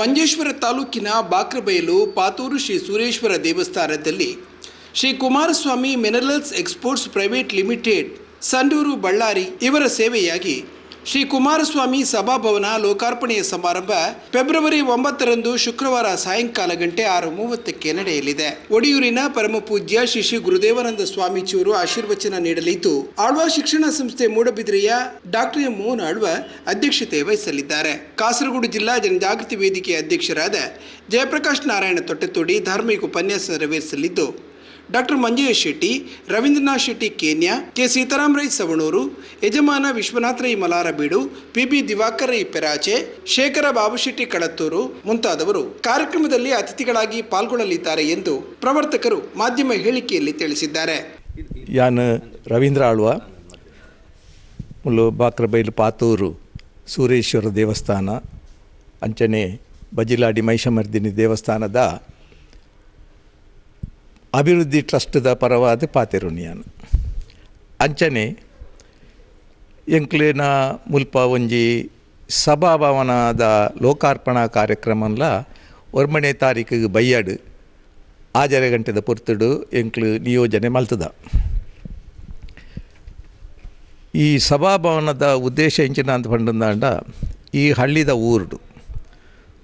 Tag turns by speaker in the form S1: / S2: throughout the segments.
S1: ಮಂಜೇಶ್ವರ ತಾಲೂಕಿನ ಬಾಕ್ರಬಯಲು ಪಾತೂರು ಶ್ರೀ ಸುರೇಶ್ವರ ದೇವಸ್ಥಾನದಲ್ಲಿ Shri Kumaraswamy minerals exports private limited, Sandur Ballari ಇವರ ಸೇವೆಯಾಗಿ ಶ್ರೀ ಕುಮಾರಸ್ವಾಮಿ ಸಭಾಭವನ ಲೋಕಾರ್ಪಣೆಯ ಸಮಾರಂಭ ಫೆಬ್ರವರಿ ಒಂಬತ್ತರಂದು ಶುಕ್ರವಾರ ಸಾಯಂಕಾಲ ಗಂಟೆ ಆರು ಮೂವತ್ತಕ್ಕೆ ನಡೆಯಲಿದೆ. ಒಡಿಯೂರಿನ ಪರಮ ಪೂಜ್ಯ ಶ್ರೀ ಶ್ರೀ ಗುರುದೇವಾನಂದ ಸ್ವಾಮೀಜಿಯವರು ಆಶೀರ್ವಚನ ನೀಡಲಿದ್ದು, ಆಳ್ವ ಶಿಕ್ಷಣ ಸಂಸ್ಥೆ ಮೂಡಬಿದ್ರೆಯ ಡಾಕ್ಟರ್ ಎಂ ಮೋಹನ್ ಆಳ್ವ ಅಧ್ಯಕ್ಷತೆ ವಹಿಸಲಿದ್ದಾರೆ. ಕಾಸರಗೋಡು ಜಿಲ್ಲಾ ಜನಜಾಗೃತಿ ವೇದಿಕೆ ಅಧ್ಯಕ್ಷರಾದ ಜಯಪ್ರಕಾಶ್ ನಾರಾಯಣ ತೊಟ್ಟೆತೋಡಿ ಧಾರ್ಮಿಕ ಉಪನ್ಯಾಸ ನೆರವೇರಿಸಲಿದ್ದು ಡಾಕ್ಟರ್ ಮಂಜುಯೇಶ್ ಶೆಟ್ಟಿ, ರವೀಂದ್ರನಾಥ್ ಶೆಟ್ಟಿ ಕೇನ್ಯಾ, ಕೆ ಸೀತಾರಾಮ್ ರೈ ಸವಣೂರು, ಯಜಮಾನ ವಿಶ್ವನಾಥ್ ರೈ ಮಲಾರಬೀಡು ಪಿ ಬಿ ದಿವಾಕರ್ ರೈ ಪೆರಾಚೆ, ಶೇಖರ ಬಾಬುಶೆಟ್ಟಿ ಕಳತ್ತೂರು ಮುಂತಾದವರು ಕಾರ್ಯಕ್ರಮದಲ್ಲಿ ಅತಿಥಿಗಳಾಗಿ ಪಾಲ್ಗೊಳ್ಳಲಿದ್ದಾರೆ ಎಂದು ಪ್ರವರ್ತಕರು ಮಾಧ್ಯಮ ಹೇಳಿಕೆಯಲ್ಲಿ ತಿಳಿಸಿದ್ದಾರೆ.
S2: ಯಾನು ರವೀಂದ್ರ ಆಳ್ವ, ಮುಲ್ಲು ಪಾತೂರು, ಸೂರೇಶ್ವರ ದೇವಸ್ಥಾನ, ಅಂಚನೆ ಬಜಿಲಾಡಿ ಮೈಷಮರ್ದಿನಿ ದೇವಸ್ಥಾನದ ಅಭಿವೃದ್ಧಿ ಟ್ರಸ್ಟ್ದ ಪರವಾದ ಪಾತೆರುಣಿಯಾನು ಅಂಚನೆ ಎಂಕ್ಲೇನ ಮುಲ್ಪ ಒಂಜಿ ಸಭಾಭವನದ ಲೋಕಾರ್ಪಣಾ ಕಾರ್ಯಕ್ರಮಲ್ಲ ಒರ್ಮನೆ ತಾರೀಕಿಗೆ ಬೈಯಾಡು ಆಜರೆ ಗಂಟೆದ ಪೊರ್ತುಡು ಎಂಕ್ಲು ನಿಯೋಜನೆ ಮಲ್ತದ. ಈ ಸಭಾಭವನದ ಉದ್ದೇಶ ಇಂಚಿನ ಅಂತ ಪಂಡಂದಾಂಡ ಈ ಹಳ್ಳಿದ ಊರುಡು.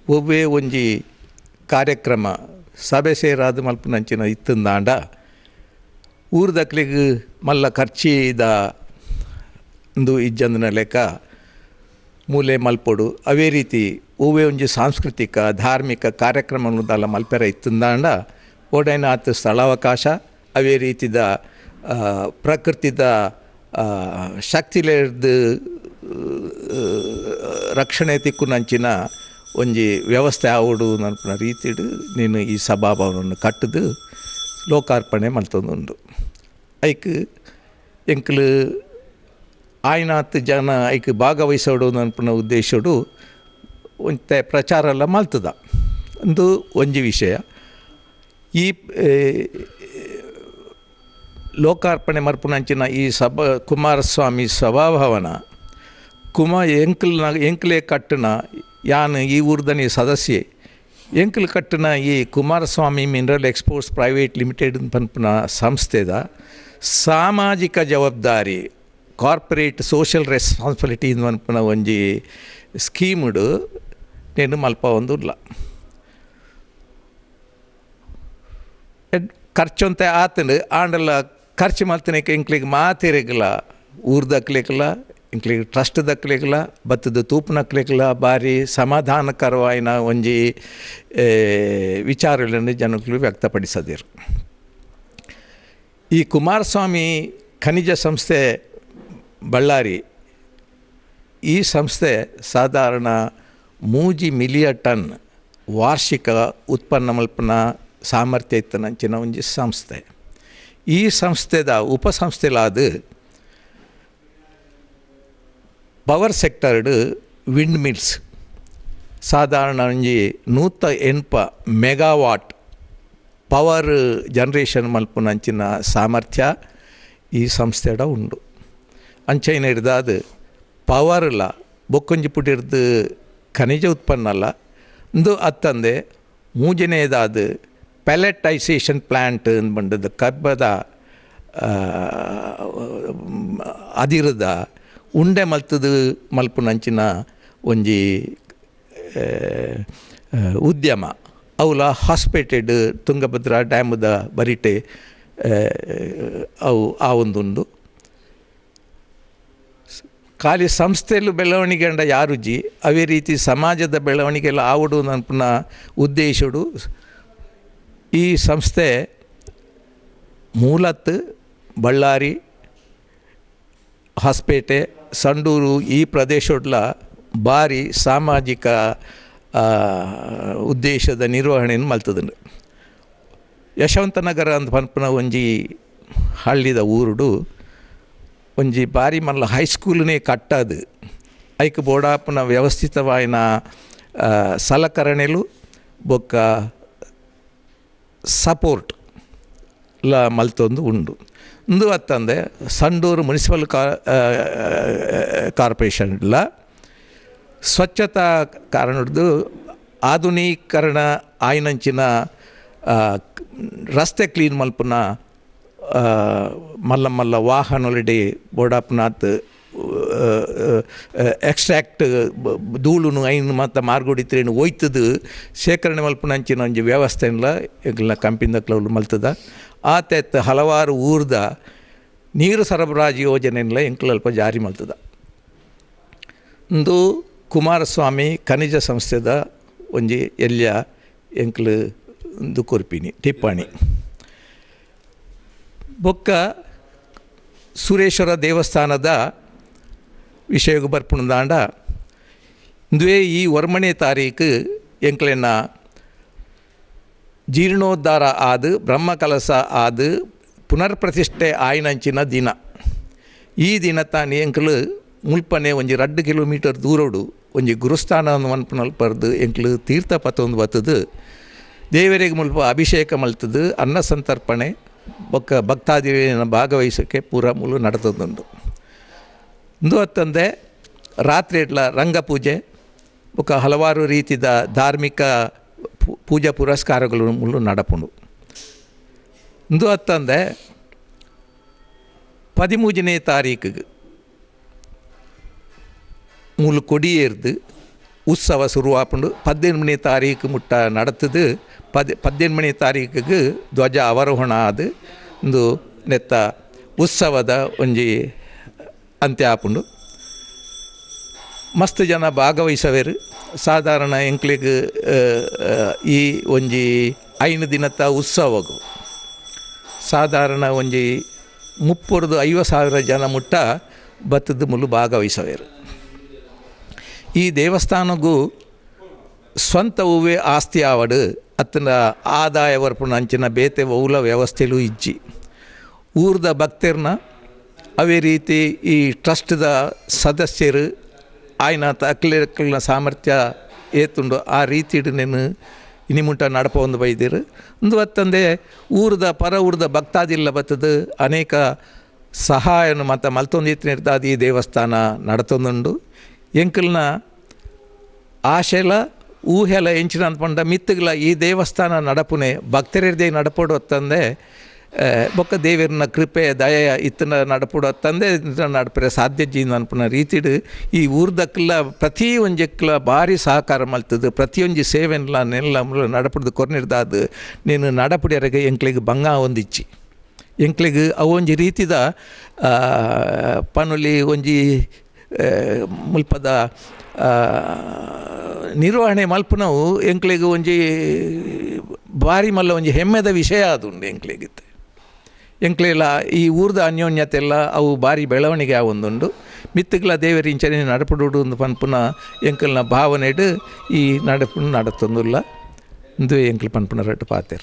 S2: ಒವ್ವೇ ಒಂಜಿ ಕಾರ್ಯಕ್ರಮ ಸಭೆ ಸೇರಾದ ಮಲ್ಪನಂಚಿನ ಇತ್ತಂದಾಂಡ ಊರ್ದಕ್ಲಿಗೆ ಮಲ್ಲ ಖರ್ಚಿದ ಒಂದು ಇಜ್ಜಂದನ ಲೆಕ್ಕ ಮೂಲೆ ಮಲ್ಪೊಡು. ಅವೇ ರೀತಿ ಹೂವೇ ಒಂಜಿ ಸಾಂಸ್ಕೃತಿಕ, ಧಾರ್ಮಿಕ ಕಾರ್ಯಕ್ರಮ ಕಾರ್ಯಕ್ರಮಗಳನ್ನೆಲ್ಲ ಮಲ್ಪೆರ ಇತ್ತಂದಾಂಡ ಓಡೈನ ಆತ ಸ್ಥಳಾವಕಾಶ, ಅವೇ ರೀತಿದ ಪ್ರಕೃತಿದ ಶಕ್ತಿಲೇರ್ದು ರಕ್ಷಣೆ ತಿಕ್ಕುನಂಚಿನ ಒಂಜಿ ವ್ಯವಸ್ಥೆ ಆವಡು ನನ್ನ ರೀತಿಡು ನೀನು ಈ ಸಭಾಭವನವನ್ನು ಕಟ್ಟದು ಲೋಕಾರ್ಪಣೆ ಮಲ್ತೊಂದುಂಡು ಐಕ್ ಎಂಕ್ಲು ಆಯ್ನಾತ್ ಜನ ಐಕ್ ಭಾಗವಹಿಸೋಡು ನನ್ಪುನ ಉದ್ದೇಶಡು ಒಂತೆ ಪ್ರಚಾರ ಎಲ್ಲ ಮಲ್ತದ ಒಂದು ಒಂಜಿ ವಿಷಯ. ಈ ಲೋಕಾರ್ಪಣೆ ಮರ್ಪುನಂಚಿನ ಈ ಸಭಾ, ಕುಮಾರಸ್ವಾಮಿ ಸಭಾಭವನ, ಕುಮ ಎಂಕ್ಲ್ನ, ಎಂಕ್ಲೆ ಕಟ್ಟನ ಯಾನು ಈ ಊರ್ದನಿ ಸದಸ್ಯೆ. ಎಂಕಲ್ ಕಟ್ಟಿನ ಈ Kumaraswamy mineral exports private limited ಪನ್ಪನ ಸಂಸ್ಥೆದ ಸಾಮಾಜಿಕ ಜವಾಬ್ದಾರಿ ಕಾರ್ಪೊರೇಟ್ ಸೋಷಿಯಲ್ ರೆಸ್ಪಾನ್ಸಿಬಿಲಿಟಿ ಪನ್ಪನ ಒಂಜಿ ಸ್ಕೀಮ್ಡು ನೇನು ಮಲ್ಪ ಒಂದು ಇಲ್ಲ ಖರ್ಚಂತೆ ಆತಂಡು, ಆಂಡಲ ಖರ್ಚು ಮಲ್ತನಕ್ಕೆ ಇಂಕ್ಲಿಗೆ ಮಾತಿರಗಲ, ಊರ್ದಕ್ಲಿಗಲ ಇಂಕ್ಲಿಗೆ ಟ್ರಸ್ಟ್ ದಕ್ಲಿಗ್ಲ ಬತ್ತದ ತೂಪು ನಕ್ಲಿಕ್ಕಲ್ಲ ಭಾರಿ ಸಮಾಧಾನಕರವಾಯಿನ ಒಂಜಿ ವಿಚಾರಗಳನ್ನು ಜನಗಳು ವ್ಯಕ್ತಪಡಿಸದಿರು. ಈ ಕುಮಾರಸ್ವಾಮಿ ಖನಿಜ ಸಂಸ್ಥೆ ಬಳ್ಳಾರಿ, ಈ ಸಂಸ್ಥೆ ಸಾಧಾರಣ ಮೂಜಿ ಮಿಲಿಯ ಟನ್ ವಾರ್ಷಿಕ ಉತ್ಪನ್ನ ಮಲ್ಪನ ಸಾಮರ್ಥ್ಯ ಇತ್ತನಂಚಿನ ಒಂಜಿ ಸಂಸ್ಥೆ. ಈ ಸಂಸ್ಥೆದ ಉಪಸಂಸ್ಥೆಲಾದ ಪವರ್ ಸೆಕ್ಟರ್ಡ್ ವಿಂಡ್ ಮಿಲ್ಸ್ ಸಾಧಾರಣ ಒಂಜಿ ನೂತ ಎನ್ಪ ಮೆಗಾವಾಟ್ ಪವರ್ ಜನ್ರೇಷನ್ ಮಲ್ಪುನಂಚಿನ ಸಾಮರ್ಥ್ಯ ಈ ಸಂಸ್ಥೆಡ ಉಂಡು ಅಂಚೈನ ಹಿಡ್ದಾದ ಪವರ್ಲ ಬೊಕ್ಕೊಂಜಿ ಪುಟಿರ್ದು ಖನಿಜ ಉತ್ಪನ್ನ ಅಲ್ಲ ಇಂದು ಅತ್ತಂದೆ ಮೂಜನೇದಾದ ಪ್ಯಾಲೆಟೈಸೇಷನ್ ಪ್ಲ್ಯಾಂಟ್ ಬಂದದ್ದು ಕಬ್ಬದ ಆ, ಅದಿರದ ಉಂಡೆ ಮಲ್ತದು ಮಲ್ಪುನಂಚಿನ ಒಂಜಿ ಉದ್ಯಮ. ಅವಲ ಹಾಸ್ಪೇಟೆಡ್ ತುಂಗಭದ್ರ ಡ್ಯಾಮದ ಬರಿಟೆ ಅವು, ಆ ಒಂದುಂಡು. ಖಾಲಿ ಸಂಸ್ಥೆಯಲ್ಲೂ ಬೆಳವಣಿಗೆ ಅಂಡ ಯಾರುಜಿ ಅವೇ ರೀತಿ ಸಮಾಜದ ಬೆಳವಣಿಗೆ ಎಲ್ಲ ಆವಡು ನನ್ನ ಉದ್ದೇಶಡು. ಈ ಸಂಸ್ಥೆ ಮೂಲತ್ ಬಳ್ಳಾರಿ ಹೊಸಪೇಟೆ, ಸಂಡೂರು ಈ ಪ್ರದೇಶಗಳ ಭಾರಿ ಸಾಮಾಜಿಕ ಉದ್ದೇಶದ ನಿರ್ವಹಣೆಯನ್ನು ಮಲ್ತದನು. ಯಶವಂತನಗರ ಅಂತ ಪನ್ಪನ ಒಂಜಿ ಹಳ್ಳಿದ ಊರುಡು ಒಂಜಿ ಬಾರಿ ಮಲ್ಲ ಹೈಸ್ಕೂಲ್ನೇ ಕಟ್ಟದು. ಐಕ್ ಬೋಡಾಪುನ ವ್ಯವಸ್ಥಿತವಾಯಿನ ಸಲಕರಣೆಲು ಬೊಕ್ಕ ಸಪೋರ್ಟ್ ಲ ಮಲ್ತೊಂದು ಉಂಡು. ಇಂದು ಅತ್ತಂದೆ ಸಂಡೂರು ಮುನ್ಸಿಪಲ್ ಕಾರ್ಪೊರೇಷನ್ ಇಲ್ಲ. ಸ್ವಚ್ಛತಾ ಕಾರಣದ್ದು ಆಧುನೀಕರಣ ಆಯ್ನಂಚಿನ ರಸ್ತೆ ಕ್ಲೀನ್ ಮಲ್ಪುನ ಮಲ್ಲ ಮಲ್ಲ ವಾಹನೊಳಡೆ ಬೋಡಾಪ್ನಾಥ್ ಎಕ್ಸ್ಟ್ರಾಕ್ಟ್ ಧೂಳುನು ಐನು ಮತ್ತು ಮಾರ್ಗೊಡಿತ್ರೇನು ಒಯ್ತದು ಶೇಖರಣೆ ಮಲ್ಪನಂಚಿನ ಒಂಜಿ ಎಗ್ಲ ಈಗಲ ಕ್ಲೌಲ್ ಮಲ್ತದ. ಆತೆತ್ ಹಲವಾರು ಊರ್ದ ನೀರು ಸರಬರಾಜು ಯೋಜನೆಲ್ಲ ಎಂಕ್ಲಲ್ಪ ಜಾರಿ ಮಲ್ತದ ಇಂದು ಕುಮಾರಸ್ವಾಮಿ ಖನಿಜ ಸಂಸ್ಥೆದ ಒಂಜಿ ಎಲ್ಯ ಎಂಕ್ಲು ಇಂದು ಕೊರ್ಪಿನಿ ಟಿಪ್ಪಣಿ ಬೊಕ್ಕ ಸುರೇಶ್ವರ ದೇವಸ್ಥಾನದ ವಿಷಯಕ್ಕೆ ಬರ್ಪುಣದಾಂಡ ಇಂದುವೇ ಈ ವರ್ಮಣೆ ತಾರೀಕು ಎಂಕ್ಲೆನ ಜೀರ್ಣೋದ್ಧಾರ ಆದ, ಬ್ರಹ್ಮಕಲಸ ಆದ, ಪುನರ್ಪ್ರತಿಷ್ಠೆ ಆಯ್ನಂಚಿನ ದಿನ. ಈ ದಿನ ತಾನು ಎಂಕ್ಲು ಮುಲ್ಪನೆ ಒಂಜಿ ರಡ್ಡು ಕಿಲೋಮೀಟರ್ ದೂರೋಡು ಒಂಜಿ ಗುರುಸ್ಥಾನ ಮನ್ಪುನಲ್ ಪರ್ದು ಎಂಕ್ಲು ತೀರ್ಥ ಪತ್ತೊಂದು ಬತ್ತದು. ದೇವರಿಗೆ ಮುಲ್ಪ ಅಭಿಷೇಕ ಮಲ್ತದು, ಅನ್ನ ಸಂತರ್ಪಣೆ, ಬೊಕ್ಕ ಭಕ್ತಾದಿನ ಭಾಗವಹಿಸೋಕ್ಕೆ ಪೂರ ಮುಲು ನಡೆದದೊಂದು ಇಂದು ಹೊತ್ತಂದೆ, ರಾತ್ರಿ ಇಟ್ಲ ರಂಗಪೂಜೆ, ಬೊಕ್ಕ ಹಲವಾರು ರೀತಿದ ಧಾರ್ಮಿಕ ಪೂಜಾ ಪುರಸ್ಕಾರಗಳು ಮುಳ್ಳು ನಡಪುಂಡು. ಇಂದು ಹತ್ತಂದೆ, ಪದಿಮೂಜನೇ ತಾರೀಕಿಗೆ ಮೂಲು ಕೊಡಿಯೇರ್ದು ಉತ್ಸವ ಶುರುವಾಪುಂಡು. ಪದ್ದೆನ್ಮನೇ ತಾರೀಕು ಮುಟ್ಟ ನಡತದು ಪದ್ ಪದ್ದೆನ್ಮನೇ ತಾರೀಕಿಗೆ ಧ್ವಜ ಅವರೋಹಣ ಆದು ಇಂದು ನೆತ್ತ ಉತ್ಸವದ ಒಂಜಿ ಅಂತ್ಯ ಆಪುಂಡು. ಮಸ್ತ್ ಜನ ಭಾಗವಹಿಸವೇರು. ಸಾಧಾರಣ ಎಂಕ್ಲಿಗ್ ಈ ಒಂಜಿ ಐನು ದಿನದ ಉತ್ಸವಗು. ಸಾಧಾರಣ ಒಂಜಿ ಮುಪ್ಪೊರ್ದು ಐವ ಸಾವಿರ ಜನ ಮುಟ್ಟ ಬತ್ತದ ಮುಲು ಭಾಗವಹಿಸವೇರು. ಈ ದೇವಸ್ಥಾನಗೂ ಸ್ವಂತ ಹೂವೇ ಆಸ್ತಿ ಆವಡು, ಅತ್ತನ ಆದಾಯ ವರ್ಪಣ ಅಂಚಿನ ಬೇತೆ ಔಲ ವ್ಯವಸ್ಥೆಲು ಇಜ್ಜಿ. ಊರ್ದ ಭಕ್ತರನ್ನ ಅವೇ ರೀತಿ ಈ ಟ್ರಸ್ಟ್ದ ಸದಸ್ಯರು ಆಯ್ನ ಅಕ್ಲಿನ ಸಾಮರ್ಥ್ಯ ಏತುಂಡು ಆ ರೀತಿ నేను ಇನಿ ಮುಂಟ ನಡಪ ಒಂದು ಬೈದಿರು. ಒಂದು ಹೊತ್ತಂದೆ ಊರ್ದ ಪರ ಊರದ ಭಕ್ತಾದಿಲ್ಲ ಬತ್ತದು ಅನೇಕ ಸಹಾಯನು ಮತ್ತು ಮಲ್ತೊಂದಿತ್ತು ನಿರ್ದಾದ ಈ ದೇವಸ್ಥಾನ ನಡತೊಂದುಂಡು. ಎಂಕಲ್ನ ಆಶೆಲ, ಊಹೆಲ ಎಂಚಿನ ಅಂದ್ಪಂಡ ಮಿತ್ತುಗಳ ಈ ದೇವಸ್ಥಾನ ನಡಪುನೆ ಭಕ್ತರಿರ್ದೆ ನಡಪಡು ಹೊತ್ತಂದೆ ಬೊಕ್ಕ ದೇವರನ ಕೃಪೆ, ದಯ, ಇತ್ತನ ನಡಪುಡ, ತಂದೆ ನಡಪರೆ ಸಾಧ್ಯ ಜೀನ ಅನ್ಪುನ ರೀತಿಡು ಈ ಊರ್ದಕ್ಲ ಪ್ರತಿ ಒಂಜಕ್ಲ ಭಾರಿ ಸಹಕಾರ ಮಲ್ತದು ಪ್ರತಿಯೊಂಜಿ ಸೇವೆನ್ಲ ನೆಲ್ಲ ನಡಪುಡ್ದು ಕೊರ್ನಿರ್ದಾದು ನೀನು ನಡಪುಡಿಯರಗೆ ಎಂಕ್ಲಿಗೆ ಬಂಗ ಒಂದಿಚ್ಚಿ ಎಂಕ್ಲಿಗೆ ಅವೊಂಜಿ ರೀತಿದ ಪನುಲಿ ಒಂಜಿ ಮುಲ್ಪದ ನಿರ್ವಹಣೆ ಮಲ್ಪನವು ಎಂಕ್ಲಿಗೆ ಒಂಜಿ ಭಾರಿ ಮಲ್ಲ ಒಂಜಿ ಹೆಮ್ಮೆದ ವಿಷಯ ಅದುಂಡು ಎಂಕ್ಲಿಗಿತ್ತೆ. ಎಂಕ್ಲೆಲ್ಲ ಈ ಊರ್ದ ಅನ್ಯೋನ್ಯತೆ ಎಲ್ಲ ಅವು ಭಾರಿ ಬೆಳವಣಿಗೆ ಆವೊಂದುಂಡು. ಮಿತ್ತುಗಳ ದೇವರಿಂಚನೆ ನಡಪಡುಡು ಒಂದು ಪನ್ಪುನ ಎಂಕಲ್ನ ಭಾವನೆಡು ಈ ನಡಪು ನಡತೊಂದುಲ್ಲ. ಇಂದು ಎಂಕ್ಲು ಪನ್ಪುನ ರಟ್ಟು ಪಾತೆರ.